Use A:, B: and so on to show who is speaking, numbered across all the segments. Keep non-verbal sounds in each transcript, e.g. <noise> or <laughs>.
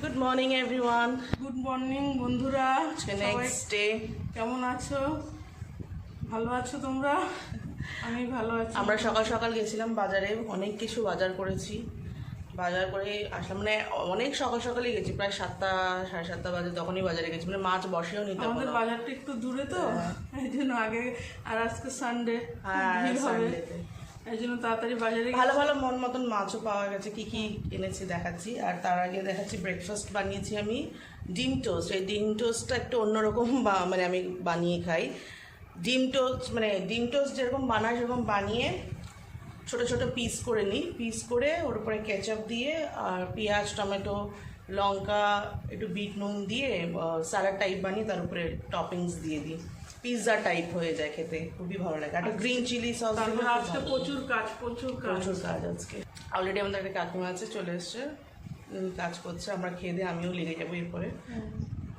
A: Good morning everyone
B: good morning বন্ধুরা
A: next day
B: কেমন আছো? ভালো আছো তোমরা? আমি ভালো আছি।
A: আমরা সকাল সকাল গেছিলাম বাজারে অনেক কিছু বাজার করেছি। বাজার করে আসলাম মানে অনেক সকাল সকালই গেছি প্রায় সাতটা সাড়ে সাতটা বাজে তখনই বাজারে গেছি মানে মাছ বসেও নিতে
B: আমাদের বাজারটা একটু দূরে তো এই জন্য আগে আর আজকে সানডে
A: হ্যাঁ সানডেতে
B: এই জন্য তাড়াতাড়ি বাজারে
A: ভালো ভালো মন মতন মাছও পাওয়া গেছে, কি কি এনেছি দেখাচ্ছি। আর তার আগে দেখাচ্ছি ব্রেকফাস্ট বানিয়েছি আমি, ডিম টোস্ট এই ডিম টোস্টটা একটু অন্যরকম বা- মানে আমি বানিয়ে খাই। ডিম টোস্ট মানে ডিম টোস্ট যেরকম বানাই, সেরকম বানিয়ে ছোট ছোট পিস করে নিই। পিস করে ওর উপরে কেচাপ দিয়ে আর পেঁয়াজ, টমেটো, লঙ্কা, একটু বিট নুন দিয়ে স্যালাড টাইপ বানিয়ে তার উপরে টপিংস দিয়ে দিই। পিৎজা টাইপ হয়ে যায় খেতে খুবই ভালো লাগে। একটা গ্রিন চিলি সস
B: আজকে প্রচুর কাজ প্রচুর কাজ।
A: প্রচুর কাজ আজকে। অলরেডি আমাদের একটা কাকিমা আছে চলে এসছে। কাজ করছে আমরা খেয়ে দিয়ে আমিও লেগে যাব এরপরে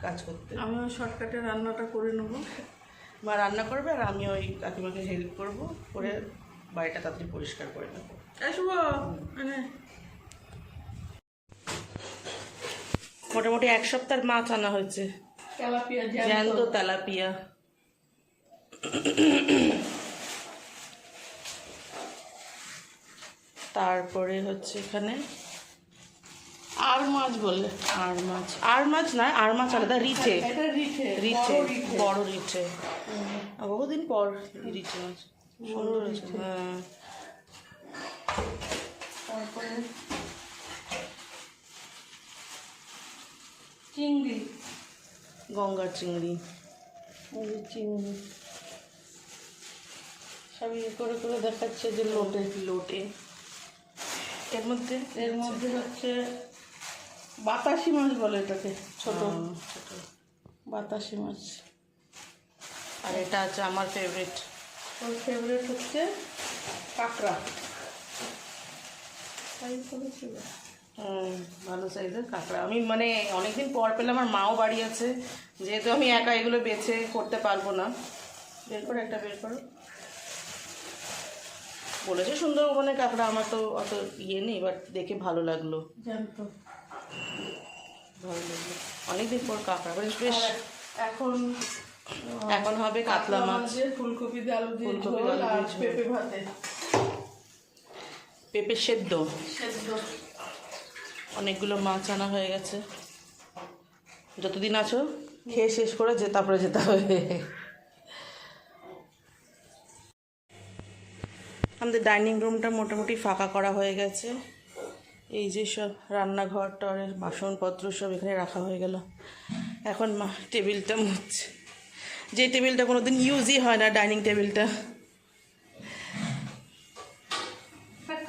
A: কাজ করতে।
B: আমিও শর্টকাটে রান্নাটা করে নেব।
A: মা রান্না করবে আর আমি ওই কাকিমাকে হেল্প করব করে বাড়িটা তাড়াতাড়ি পরিষ্কার করে নেব।
B: শুভ মানে
A: মোটামুটি এক সপ্তাহের মাছ আনা হয়েছে।
B: তেলাপিয়া
A: জ্যান্ত তেলাপিয়া। তারপরে হচ্ছে এখানে
B: আর মাছ বললে
A: আর মাছ। আর মাছ নয় আর মাছ আলাদা রিঠে।
B: এটা রিঠে
A: রিঠে
B: বড় রিঠে।
A: আর বহুদিন পর রিঠে মাছ। সুন্দর হ্যাঁ।
B: তারপরে চিংড়ি।
A: গঙ্গার চিংড়ি।
B: চিংড়ি। সব ইয়ে করে করে দেখাচ্ছে যে লোটে।
A: লোটে এর মধ্যে?
B: এর মধ্যে হচ্ছে বাতাসি মাছ বলে এটাকে ছোট।
A: ছোট।
B: বাতাসি মাছ।
A: আর এটা আছে আমার ফেভারিট
B: ওর ফেভারিট হচ্ছে কাঁকড়া।
A: ভালো সাইজের কাঁকড়া। আমি মানে অনেকদিন পর পেলে আমার মাও বাড়ি আছে। যেহেতু আমি একা এগুলো বেছে করতে পারব না। বের করো একটা বের করো। বলেছে সুন্দরবনের কাঁকড়া আমার তো অত ইয়ে নেই বাট দেখে ভালো লাগল।
B: জানতো।
A: ভালো লাগল। অনেকদিন পর কাঁকড়া বেশ বেশ।
B: এখন
A: এখন হবে কাতলা মাছ।
B: ফুলকপি দিয়ে আলু দিয়ে
A: ফুলকপি আলু দিয়ে
B: পেঁপে ভাতে।
A: পেঁপে সেদ্ধ।
B: সেদ্ধ।
A: অনেকগুলো মাছ আনা হয়ে গেছে। যতদিন আছো খেয়ে শেষ করে যে তারপরে যেতে হবে। আমাদের ডাইনিং রুমটা মোটামুটি ফাঁকা করা হয়ে গেছে। এই যে সব রান্নাঘর টরের বাসনপত্র সব এখানে রাখা হয়ে গেল। এখন মা, টেবিলটা মুছছে। যে টেবিলটা কোনো দিন ইউজই হয় না, ডাইনিং টেবিলটা।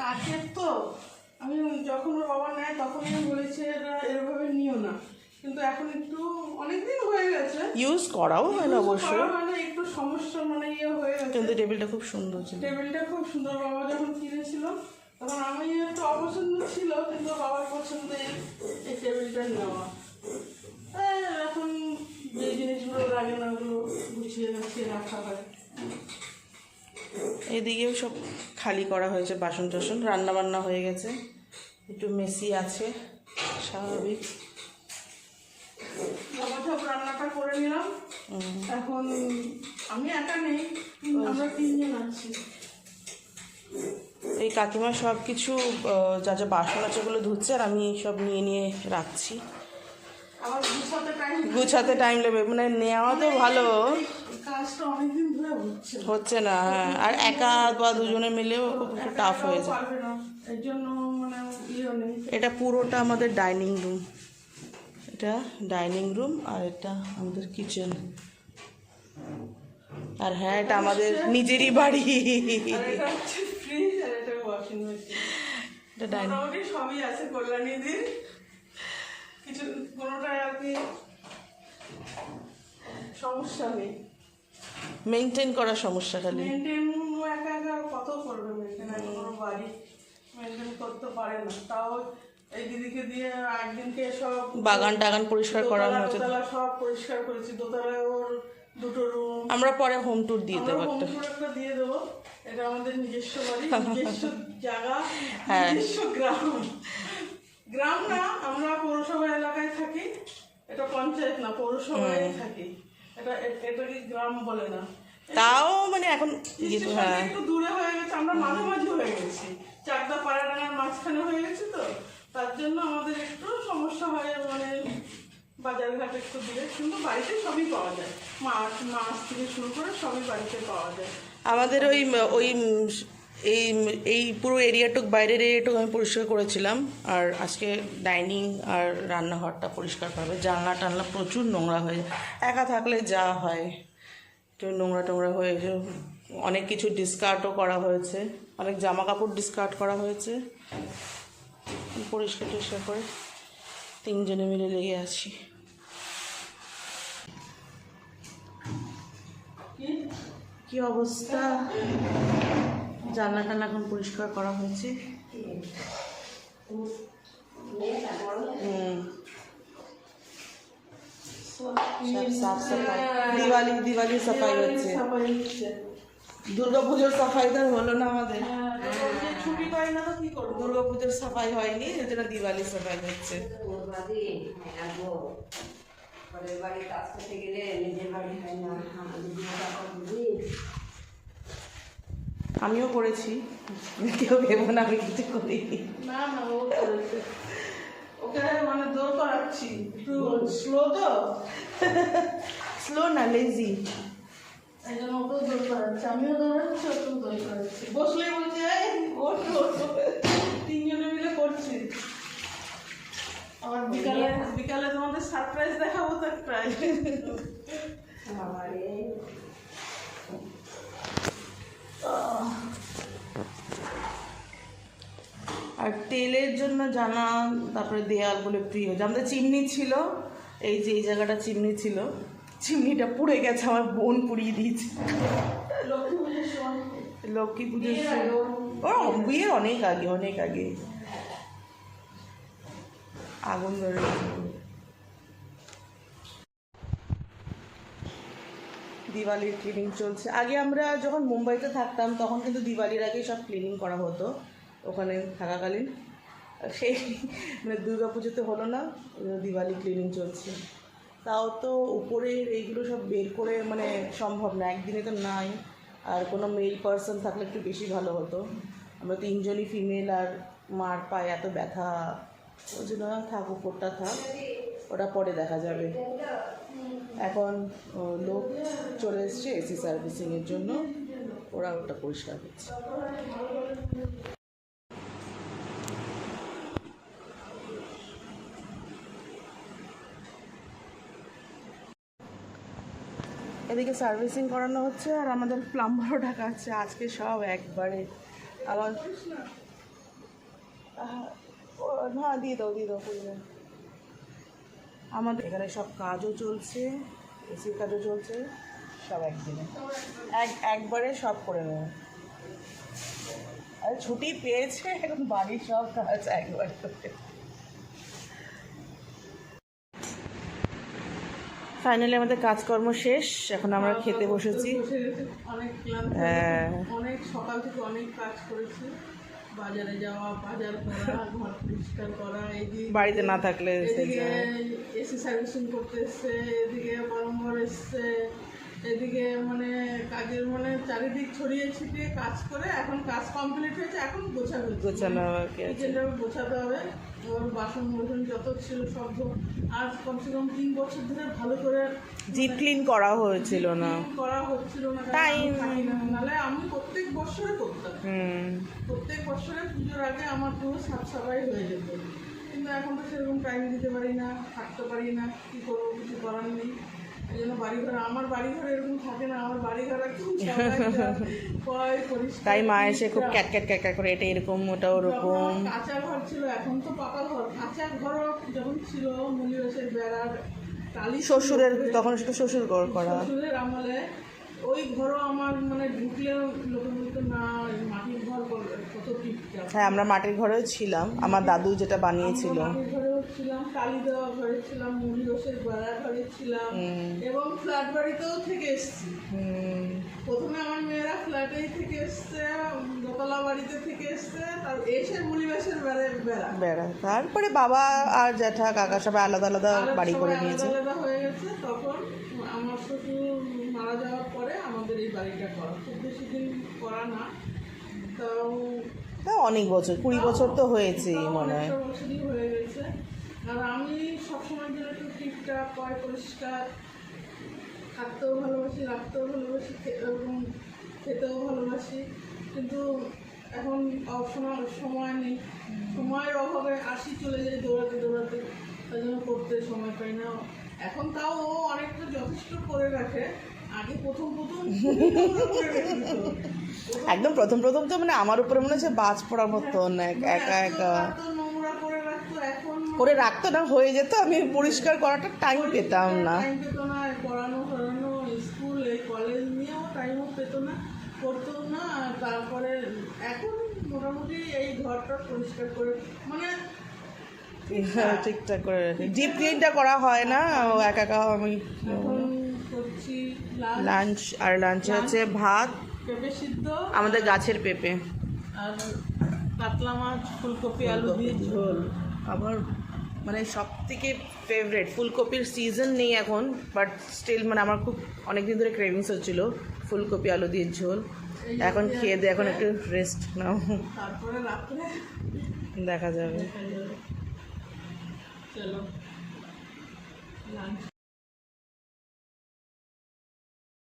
B: কাঠের তো, আমি যখন ওর বাবা নেয় তখন আমি বলেছি, এটা এভাবে নিও না। কিন্তু এখন একটু অনেকদিন হয়ে গেছে।
A: ইউজ করাও হয় না অবশ্য।
B: মানে একটু সমস্যা মানে ইয়ে হয়ে গেছে।
A: কিন্তু টেবিলটা খুব সুন্দর ছিল।
B: টেবিলটা খুব সুন্দর বাবা যখন কিনেছিল তখন আমি একটু অপছন্দ ছিল কিন্তু বাবার পছন্দে এই টেবিলটা নেওয়া। এখন যে জিনিসগুলো লাগে না ওগুলো গুছিয়ে গুছিয়ে রাখা হয়।
A: এদিকেও সব খালি করা হয়েছে বাসন টাসন রান্না বান্না হয়ে গেছে। একটু মেসি আছে স্বাভাবিক।
B: বাবা সব রান্নাটা করে নিলাম। এখন আমি একা নেই আমরা তিনজন আছি।
A: এই কাকিমা সব কিছু যা যা বাসন আছে ওগুলো ধুচ্ছে আর আমি সব নিয়ে নিয়ে রাখছি।
B: গুছাতে টাইম
A: লাগবে। মানে নেওয়া তো ভালো।
B: অনেকদিন ধরে হচ্ছে।
A: না হ্যাঁ। আর একা বা দুজনে মিলেও টাফ হয়ে যায়।
B: মানে ইয়ে
A: এটা পুরোটা আমাদের ডাইনিং রুম এটা ডাইনিং রুম আর এটা আমাদের কিচেন। আর হ্যাঁ এটা আমাদের নিজেরই বাড়ি।
B: আর সবই আছে কল্যাণীদের কিছু কোনোটাই কি সমস্যা নেই।
A: মেনটেন করার সমস্যা খালি।
B: মেনটেন একা একা কত করবে মেনটেন কোনো বাড়ি মেনটেন করতে পারে না। তাও এই দিদিকে দিয়ে একদিনকে সব
A: বাগান টাগান পরিষ্কার করা
B: দোতলা
A: হয়েছে
B: দোতলা সব পরিষ্কার করেছি দোতলায় ওর দুটো রুম
A: আমরা পরে হোম ট্যুর দিয়ে দেবো
B: হোম
A: একটা।
B: ট্যুর একটা দিয়ে দেবো। এটা আমাদের নিজস্ব বাড়ি <laughs> নিজস্ব জায়গা
A: হ্যাঁ।
B: নিজস্ব গ্রাম। গ্রাম না আমরা পৌরসভা এলাকায় সবাই থাকে। এটা এ- এটাকে গ্রাম বলে না?
A: তাও মানে এখন হ্যাঁ।
B: একটু দূরে হয়ে গেছে আমরা মাঝামাঝি হয়ে গেছি। চাকদা পাড়াডাঙ্গার মাঝখানে হয়ে গেছে তো? তার জন্য আমাদের একটু সমস্যা হয় মানে বাজার ঘাট একটু দূরে কিন্তু বাড়িতে সবই পাওয়া যায়। মাছ মাছ থেকে শুরু করে সবই বাড়িতে পাওয়া যায়।
A: আমাদের ওই ওই এই এই পুরো এরিয়াটুক, বাইরের এরিয়াটুক আমি পরিষ্কার করেছিলাম। আর আজকে ডাইনিং আর রান্নাঘরটা পরিষ্কার করবে। জানলা টানলা প্রচুর নোংরা হয়ে একা থাকলে যা হয়। একটু নোংরা টোংরা হয়ে অনেক কিছু ডিসকার্টও করা হয়েছে। অনেক জামা কাপড় ডিসকার্ট করা হয়েছে। পরিষ্কার টরিষ্কার করে তিনজনে মিলে লেগে আছি।
B: কি?
A: অবস্থা? জানলা টানলা এখন পরিষ্কার করা হয়েছে। দিওয়ালি দিওয়ালি সাফাই হচ্ছে। দুর্গা পুজোর সাফাই তো হলো না আমাদের?
B: হ্যাঁ, ছুটি পাই না তো কি করব?
A: দুর্গা পুজোর সাফাই হয়নি এই জন্য দিওয়ালি সাফাই হচ্ছে।
C: পরের বাড়ি কাজ করতে গেলে নিজের বাড়ি হয় না
A: আমিও করেছি কেউ ভেবো না আমি কিছু করিনি।
B: না না ও করেছে। ওকে মানে দৌড় করাচ্ছি। স্লো তো। <laughs>
A: স্লো না লেজি
B: এই জন্য ওকেও দৌড় করাচ্ছি আমিও দৌড়াচ্ছি ওকেও দৌড় করাচ্ছি। বসলেই বলছি এই ওঠ ওঠ। তিনজনে মিলে করছি। আবার বিকালে বিকালে তোমাদের সারপ্রাইজ দেখাবো তো
C: বাবারে।
A: আর তেলের জন্য জানা তারপরে দেয়াল বলে প্রিয়। আমাদের চিমনি ছিল এই যে এই জায়গাটা চিমনি ছিল। চিমনিটা পুড়ে গেছে আমার বোন পুড়িয়ে দিয়েছে।
B: লক্ষ্মী পুজোর সময়?
A: ও বিয়ের অনেক আগে অনেক আগে। আগুন ধরে দিওয়ালির ক্লিনিং চলছে। আগে আমরা যখন মুম্বাইতে থাকতাম তখন কিন্তু দিওয়ালির আগে সব ক্লিনিং করা হতো ওখানে থাকাকালীন। সেই মানে দুর্গা পুজোতে হলো না দিওয়ালি ক্লিনিং চলছে। তাও তো উপরের এইগুলো সব বের করে মানে সম্ভব না। একদিনে তো নাই। আর কোনো মেল পার্সন থাকলে একটু বেশি ভালো হতো। আমরা তিনজনই ফিমেল আর মার পায়ে এত ব্যথা। ওই জন্য থাক, উপরটা থাক। ওটা পরে দেখা যাবে। এখন লোক চলে এসছে এসি সার্ভিসিংয়ের জন্য। ওরা ওটা পরিষ্কার করছে। এদিকে সার্ভিসিং করানো হচ্ছে আর আমাদের প্লাম্বারও ঢাকা আছে আজকে সব একবারে ও, না দিয়ে দাও দিয়ে দাও পুরো আমাদের এখানে সব কাজও চলছে এসির কাজও চলছে সব একদিনে। এক একবারে সব করে নেবে। আর ছুটি পেয়েছে এখন বাড়ির সব কাজ একবার করে ফাইনালি আমাদের কাজকর্ম শেষ এখন আমরা খেতে বসেছি।
B: অনেক
A: হ্যাঁ।
B: অনেক সকাল থেকে অনেক কাজ করেছি। বাজারে যাওয়া বাজার করা ঘর পরিষ্কার করা এদিকে
A: বাড়িতে না থাকলে
B: এসি সার্ভিসিং করতে এসছে এদিকে বারম্বার এসছে এদিকে মানে কাজের মানে চারিদিক ছড়িয়ে ছিটিয়ে কাজ করে এখন কাজ কমপ্লিট হয়েছে এখন গোছানো হচ্ছে।
A: গোছানো
B: কিচেনটা গোছাতে হবে ওর বাসন বাসন যত ছিল সব আর কমসে কম তিন বছর ধরে ভালো করে
A: জিপ ক্লিন করা হয়েছিল না।
B: করা হচ্ছিল না না। নাহলে আমি প্রত্যেক বছরে করতাম।
A: হুম।
B: প্রত্যেক বছরে পুজোর আগে আমার পুরো সাফ সাফাই হয়ে যেত। কিন্তু এখন তো সেরকম টাইম দিতে পারি না থাকতে পারি না কী করব কিছু করার নেই। এই জন্য বাড়ি ঘর আমার বাড়ি ঘর এরকম থাকে না আমার বাড়ি ঘর একদম সবাই যায়,
A: তাই মা এসে খুব ক্যাট ক্যাট ক্যাট ক্যাট করে এটা এরকম ওটা ওরকম।
B: কাঁচা ঘর ছিল এখন তো পাকা ঘর কাঁচা ঘর যখন ছিল মনিবেশের বেড়ার টালি
A: শ্বশুরের তখন সেটা শ্বশুর ঘর করা।
B: শ্বশুরের আমলে ওই ঘরও আমার মানে ঢুকলেও লোকে বলতো না মাটির
A: হ্যাঁ আমরা মাটির ঘরেও ছিলাম। আমার দাদু যেটা বানিয়েছিল।
B: ছিলাম ঘরে ছিলাম ঘরে ছিলাম এবং ফ্ল্যাট বাড়িতেও থেকে এসেছি। প্রথমে আমার মেয়েরা ফ্ল্যাটেই থেকে এসছে দোতলা বাড়িতে থেকে এসছে তার এসে পরিবেশের বেড়ে বেড়া
A: তারপরে বাবা আর জ্যাঠা কাকা সবাই আলাদা আলাদা বাড়ি করে নিয়েছে।
B: আলাদা হয়ে গেছে তখন আমার শ্বশুর মারা যাওয়ার পরে আমাদের এই বাড়িটা করা। খুব বেশি দিন করা না।
A: তা অনেক বছর কুড়ি বছর তো হয়েছেই
B: তাও
A: মনে হয়।
B: হয়ে গেছে। আর আমি সবসময় জন্য একটু ঠিকঠাক পয় পরিষ্কার থাকতেও ভালোবাসি রাখতেও ভালোবাসি এবং খেতেও ভালোবাসি। কিন্তু এখন অসময় সময় নেই। সময়ের অভাবে আসি চলে যাই দৌড়াতে দৌড়াতে। তাই জন্য করতে সময় পাই না। এখন তাও ও অনেকটা যথেষ্ট করে রাখে।
A: একদম প্রথম প্রথম তো মানে আমার উপরে মনে হচ্ছে বাজ পড়ার মতন এক- একা একা।
B: করে রাখতো
A: না হয়ে যেত আমি পরিষ্কার করাটা টাইম পেতাম না।
B: করতো তারপরে এখন মোটামুটি এই ঘরটা পরিষ্কার করে মানে
A: হ্যাঁ, ঠিকঠাক করে রাখি। ডিপ ক্লিনটা করা হয় না একা একা আমি লাঞ্চ আর লাঞ্চে হচ্ছে ভাত
B: পেঁপে সিদ্ধ
A: আমাদের গাছের পেঁপে।
B: আর কাতলা মাছ ফুলকপি আলু দিয়ে ঝোল।
A: আমার মানে সব থেকে ফেভারেট ফুলকপির সিজন নেই এখন বাট স্টিল মানে আমার খুব অনেক দিন ধরে ক্রেভিংস হচ্ছিল ফুলকপি আলু দিয়ে ঝোল। এখন খেয়ে দিয়ে এখন একটু রেস্ট নাও।
B: তারপরে রাত্রে
A: দেখা যাবে।
B: দেখা যাবে। চলো লাঞ্চ।